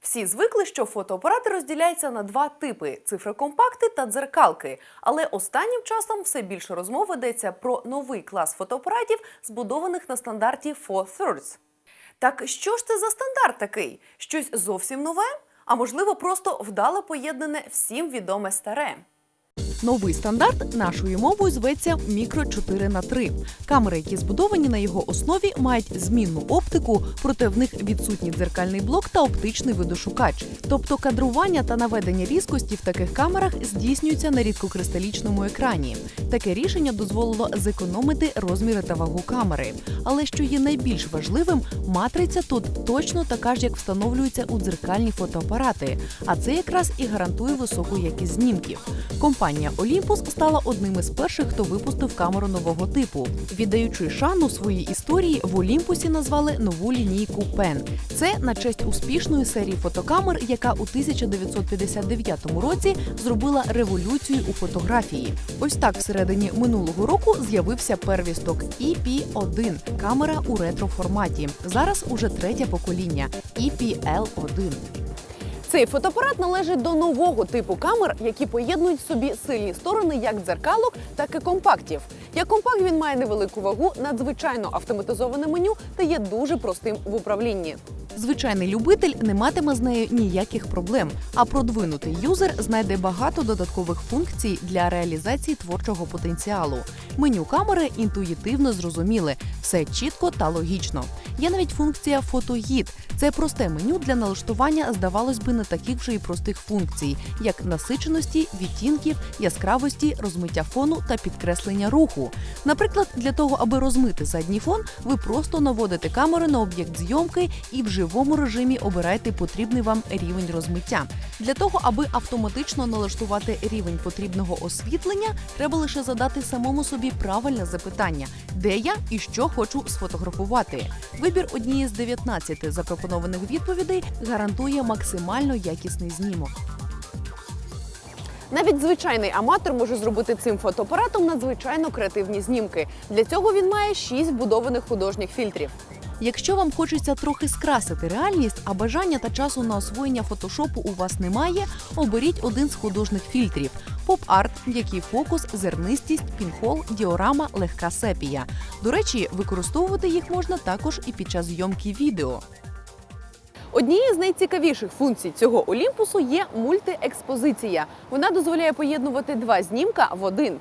Всі звикли, що фотоапарати розділяються на два типи: цифрокомпакти та дзеркалки. Але останнім часом все більше розмов ведеться про новий клас фотоапаратів, збудованих на стандарті 4 Thirds. Так що ж це за стандарт такий? Щось зовсім нове? А можливо, просто вдало поєднане всім відоме старе. Новий стандарт нашою мовою зветься мікро 4 на 3 Камери, які збудовані на його основі, мають змінну оптику, проте в них відсутній дзеркальний блок та оптичний видошукач. Тобто кадрування та наведення різкості в таких камерах здійснюються на рідкокристалічному екрані. Таке рішення дозволило зекономити розміри та вагу камери. Але що є найбільш важливим, матриця тут точно така ж, як встановлюється у дзеркальні фотоапарати. А це якраз і гарантує високу якість знімків. Компанія Olympus стала одним із перших, хто випустив камеру нового типу. Віддаючи шану своїй історії, в Олімпусі назвали нову лінійку Pen. Це на честь успішної серії фотокамер, яка у 1959 році зробила революцію у фотографії. Ось так всередині минулого року з'явився первісток EP1 – камера у ретро-форматі. Зараз уже третє покоління E EPL1. Цей фотоапарат належить до нового типу камер, які поєднують в собі сильні сторони як дзеркалок, так і компактів. Як компакт він має невелику вагу, надзвичайно автоматизоване меню та є дуже простим в управлінні. Звичайний любитель не матиме з нею ніяких проблем, а продвинутий юзер знайде багато додаткових функцій для реалізації творчого потенціалу. Меню камери інтуїтивно зрозуміле, все чітко та логічно. Є навіть функція фотогід. Це просте меню для налаштування, здавалось би, не таких вже й простих функцій, як насиченості, відтінків, яскравості, розмиття фону та підкреслення руху. Наприклад, для того, аби розмити задній фон, ви просто наводите камеру на об'єкт зйомки і в живому режимі обираєте потрібний вам рівень розмиття. Для того, аби автоматично налаштувати рівень потрібного освітлення, треба лише задати самому собі правильне запитання, де я і що хочу сфотографувати. Вибір однієї з 19 запропонованих відповідей гарантує максимально якісний знімок. Навіть звичайний аматор може зробити цим фотоапаратом надзвичайно креативні знімки. Для цього він має шість вбудованих художніх фільтрів. Якщо вам хочеться трохи скрасити реальність, а бажання та часу на освоєння фотошопу у вас немає, оберіть один з художніх фільтрів: поп-арт, м'який фокус, зернистість, пінхол, діорама, легка сепія. До речі, використовувати їх можна також і під час зйомки відео. Однією з найцікавіших функцій цього Олімпусу є мультиекспозиція. Вона дозволяє поєднувати два знімка в один.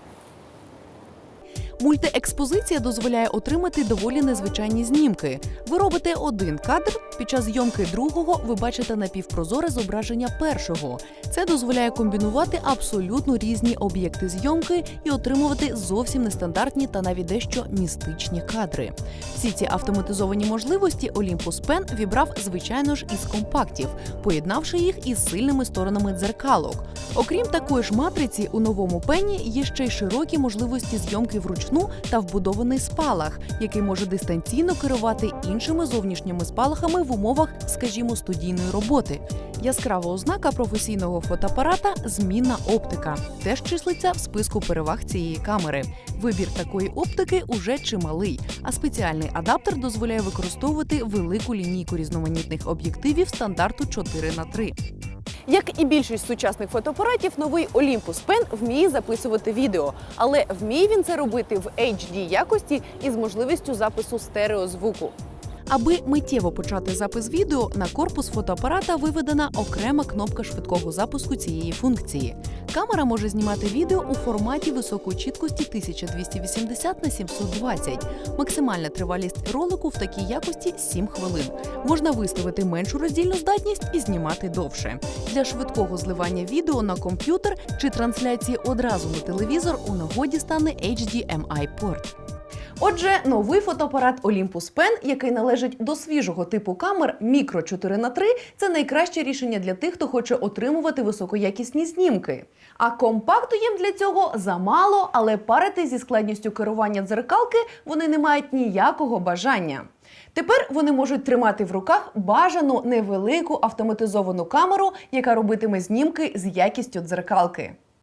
Мультиекспозиція дозволяє отримати доволі незвичайні знімки. Ви робите один кадр, під час зйомки другого ви бачите напівпрозоре зображення першого. Це дозволяє комбінувати абсолютно різні об'єкти зйомки і отримувати зовсім нестандартні та навіть дещо містичні кадри. Всі ці автоматизовані можливості Olympus Pen вібрав, звичайно ж, із компактів, поєднавши їх із сильними сторонами дзеркалок. Окрім такої ж матриці, у новому пені є ще й широкі можливості зйомки вручну та вбудований спалах, який може дистанційно керувати іншими зовнішніми спалахами в умовах, скажімо, студійної роботи. Яскрава ознака професійного фотоапарата змінна оптика. Теж числиться в списку переваг цієї камери. Вибір такої оптики уже чималий, а спеціальний адаптер дозволяє використовувати велику лінійку різноманітних об'єктивів стандарту 4 на 3 Як і більшість сучасних фотоапаратів, новий Olympus Pen вміє записувати відео, але вміє він це робити в HD якості і з можливістю запису стереозвуку. Аби миттєво почати запис відео, на корпус фотоапарата виведена окрема кнопка швидкого запуску цієї функції. Камера може знімати відео у форматі високої чіткості 1280 на 720. Максимальна тривалість ролику в такій якості 7 хвилин. Можна виставити меншу роздільну здатність і знімати довше. Для швидкого зливання відео на комп'ютер чи трансляції одразу на телевізор у нагоді стане HDMI-порт. Отже, новий фотоапарат Olympus Pen, який належить до свіжого типу камер мікро 4 на 3 це найкраще рішення для тих, хто хоче отримувати високоякісні знімки. А компакту їм для цього замало, але парити зі складністю керування дзеркалки вони не мають ніякого бажання. Тепер вони можуть тримати в руках бажану невелику автоматизовану камеру, яка робитиме знімки з якістю дзеркалки.